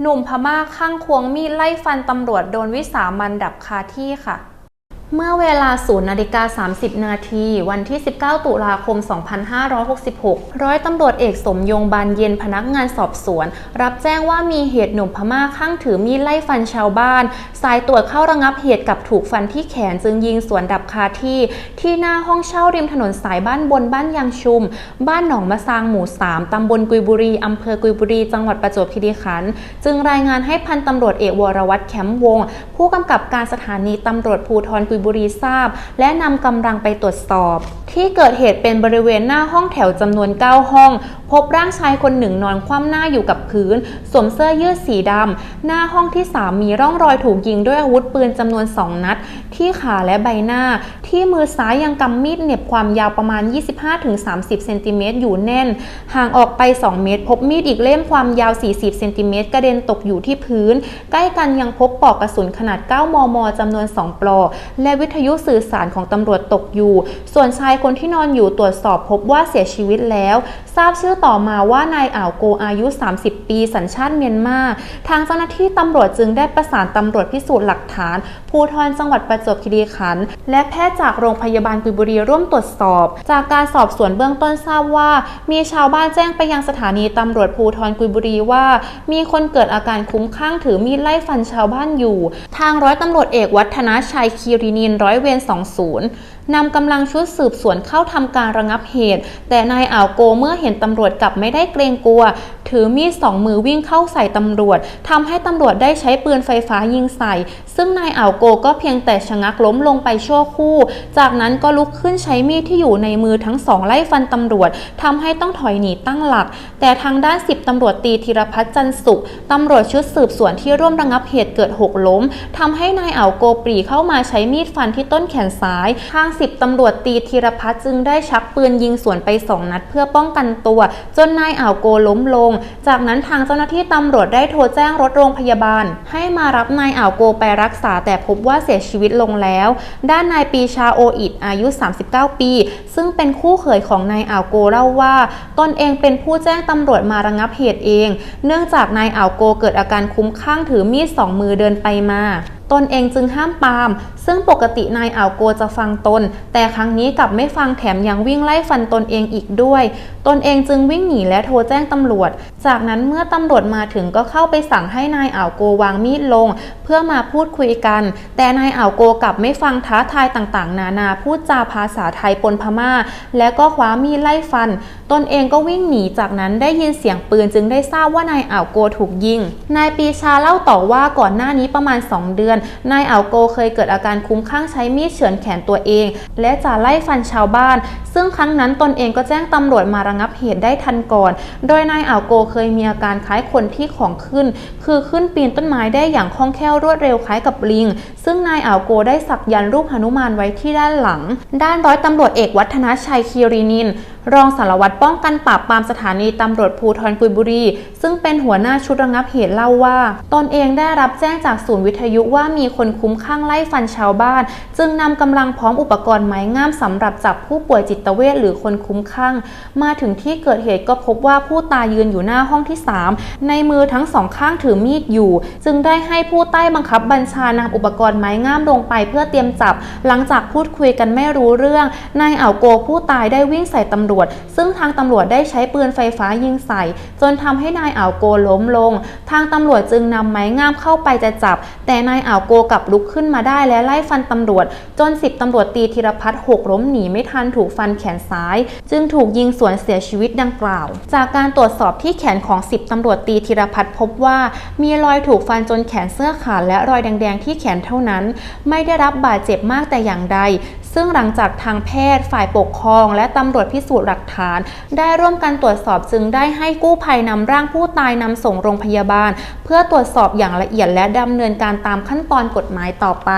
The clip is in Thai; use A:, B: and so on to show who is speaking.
A: หนุ่มพม่าข้างควงมีดไล่ฟันตำรวจโดนวิสามันดับคาที่ค่ะ เมื่อเวลา0นาฬิกา30 นาที วันที่ 19 ตุลาคม 2566 ร้อยตำรวจเอกสมยงบานเย็นพนักงานสอบสวน รับแจ้งว่ามีเหตุหนุ่มพม่าข้างถือมีดไล่ฟันชาวบ้าน สายตรวจเข้าระงับเหตุกับถูกฟันที่แขนจึงยิงสวนดับคาที่ ที่หน้าห้องเช่าริมถนนสายบ้านบนบ้านยางชุม บ้านหนองมะซางหมู่ 3 ตำบลกุยบุรี อำเภอกุยบุรี จังหวัดประจวบคีรีขันธ์ จึงรายงานให้พันตำรวจเอกวรวัตรแคมป์วง ผู้กำกับการสถานีตำรวจภูธรกุยบุรีทราบ และนำกำลังไปตรวจสอบที่เกิดเหตุเป็นบริเวณหน้าห้องแถวจำนวน 9 ห้อง พบร่างชายคนหนึ่งนอนคว่ำหน้าอยู่กับพื้นสวมเสื้อยืดสีดำหน้าห้องที่ 3 มีร่องรอยถูกยิงด้วยอาวุธปืนจำนวน 2 นัด ที่ขาและใบหน้า ที่มือซ้ายยังกำมีดเหน็บความยาวประมาณ 25-30 เซนติเมตรอยู่แน่น ห่างออกไป 2 เมตร พบมีดอีกเล่มความยาว 40 เซนติเมตรกระเด็นตกอยู่ที่พื้น ใกล้กันยังพบปลอกกระสุนขนาด 9 มมจำนวน 2 ปลอกและวิทยุสื่อสารของตำรวจตกอยู่ ส่วนชายคนที่นอนอยู่ตรวจสอบพบว่าเสียชีวิตแล้ว ทราบชื่อต่อมาว่านายอ่าวโกอายุ 30 ปี สัญชาติเมียนมา ทางเจ้าหน้าที่ตำรวจจึงได้ประสานตำรวจพิสูจน์หลักฐาน ภูธรจังหวัดประจวบคีรีขันธ์และแพทย์จากโรงพยาบาลกุยบุรีร่วมตรวจสอบ จากการสอบสวนเบื้องต้นทราบว่า มีชาวบ้านแจ้งไปยังสถานีตำรวจภูธรกุยบุรีว่า มีคนเกิดอาการคุ้มคลั่งถือมีดไล่ฟันชาวบ้านอยู่ ทางร้อยตำรวจเอกวัฒนาชัยคีรีนินร้อยเวร20 นำกำลังชุดสืบสวนเข้าทำการระงับเหตุ แต่นายอ่าวโกเมื่อเห็นตำรวจกลับไม่ได้เกรงกลัว ถือมีดสองมือวิ่งเข้าใส่ตำรวจทำให้ตำรวจได้ใช้ปืนไฟฟ้ายิงใส่ ซึ่งนายอ่าวโกก็เพียงแต่ชะงักล้มลงไปชั่วครู่ จากนั้นก็ลุกขึ้นใช้มีดที่อยู่ในมือทั้งสองไล่ฟันตำรวจทำให้ต้องถอยหนีตั้งหลัก แต่ทางด้านสิบตำรวจตีธีรพัฒน์จันทร์สุขตำรวจชุดสืบสวนที่ร่วมระงับเหตุเกิดหกล้มทำให้นายอ่าวโกปรีเข้ามาใช้มีดฟันที่ต้นแขนซ้ายทางสิบตำรวจตีธีรพัฒน์จึงได้ชักปืนยิงสวนไปสองนัดเพื่อป้องกันตัว จนนายอ่าวโกล้มลง จากนั้นทางเจ้าหน้าที่ตำรวจได้โทรแจ้งรถโรงพยาบาล ให้มารับนายอ่าวโกไปรักษาแต่พบว่าเสียชีวิตลงแล้ว ด้านนายปีชาโออิดอายุ 39 ปี ซึ่งเป็นคู่เขยของนายอ่าวโกเล่าว่า ตนเองเป็นผู้แจ้งตำรวจมาระงับเหตุเอง เนื่องจากนายอ่าวโกเกิดอาการคุ้มข้างถือมีดสองมือเดินไปมา ตนเองจึงห้ามปาม ซึ่งปกตินายอ่าวโกจะฟังตน แต่ครั้งนี้กลับไม่ฟังแถมยังวิ่งไล่ฟันตนเองอีกด้วย ตนเองจึงวิ่งหนีและโทรแจ้งตำรวจ จากนั้นเมื่อตำรวจมาถึงก็เข้าไปสั่งให้นายอ่าวโกวางมีดลง เพื่อมาพูดคุยกัน แต่นายอ่าวโกกลับไม่ฟังท้าทายต่างๆ นานาพูดจาภาษาไทยปนพม่า และก็คว้ามีดไล่ฟัน ตนเองก็วิ่งหนีจากนั้นได้ยินเสียงปืนจึงได้ทราบว่านายอ่าวโกถูกยิง นายปีชาเล่าต่อว่าก่อนหน้านี้ประมาณ 2 เดือนนายอ่าวโกเคยเกิดอาการคุ้มข้างใช้มีดเฉือนแขนตัวเอง และจะไล่ฟันชาวบ้านซึ่งครั้งนั้นตนเองก็แจ้งตำรวจมาระงับเหตุได้ทันก่อน โดยนายอ่าวโกเคยมีอาการคล้ายคนที่ของขึ้น คือขึ้นปีนต้นไม้ได้อย่างคล่องแคล่วรวดเร็วคล้ายกับลิง ซึ่งนายอ่าวโกได้สักยันรูปหนุมานไว้ที่ด้านหลัง ด้านร้อยตำรวจเอกวัฒนาชัยคีรีนินรองสารวัตรป้องกันปราบปรามสถานีตำรวจภูธรกุยบุรี ซึ่งเป็นหัวหน้าชุดระงับเหตุเล่าว่า ตนเองได้รับแจ้งจากศูนย์วิทยุว่ามีคนคุ้มข้างไล่ฟันชาวบ้าน จึงนำกำลังพร้อมอุปกรณ์ไม้งามสำหรับจับผู้ป่วยจิตเวชหรือคนคุ้มข้างมาถึงที่เกิดเหตุก็พบว่าผู้ตายยืนอยู่หน้าห้องที่ 3 ในมือทั้งสองข้างถือมีดอยู่ จึงได้ให้ผู้ใต้บังคับบัญชานำอุปกรณ์ไม้งามลงไปเพื่อเตรียมจับ หลังจากพูดคุยกันไม่รู้เรื่อง นายอ่าวโกผู้ตายได้วิ่งใส่ตำรวจ ซึ่งทางตำรวจได้ใช้ปืนไฟฟ้ายิงใส่ จนทำให้นายอ่าวโกล้มลง ทางตำรวจจึงนำไม้งามเข้าไปจะจับ แต่นายอ่าวโกกลับลุกขึ้นมาได้และไล่ฟันตำรวจ จนสิบตำรวจตีธีรพัฒน์หกล้มหนีไม่ทันถูกฟันแขนซ้าย จึงถูกยิงสวนเสียชีวิตดังกล่าว จากการตรวจสอบที่แขนของสิบตำรวจตีธีรพัฒน์พบว่ามีรอยถูกฟันจนแขนเสื้อขาดและรอยแดงๆที่แขนเท่านั้น ไม่ได้รับบาดเจ็บมากแต่อย่างใด ซึ่งหลังจากทางแพทย์ฝ่ายปกครอง และตำรวจพิสูจน์หลักฐาน ได้ร่วมกันตรวจสอบจึงได้ให้กู้ภัยนำร่างผู้ตายนำส่งโรงพยาบาล เพื่อตรวจสอบอย่างละเอียดและดำเนินการตามขั้นตอนกฎหมายต่อไป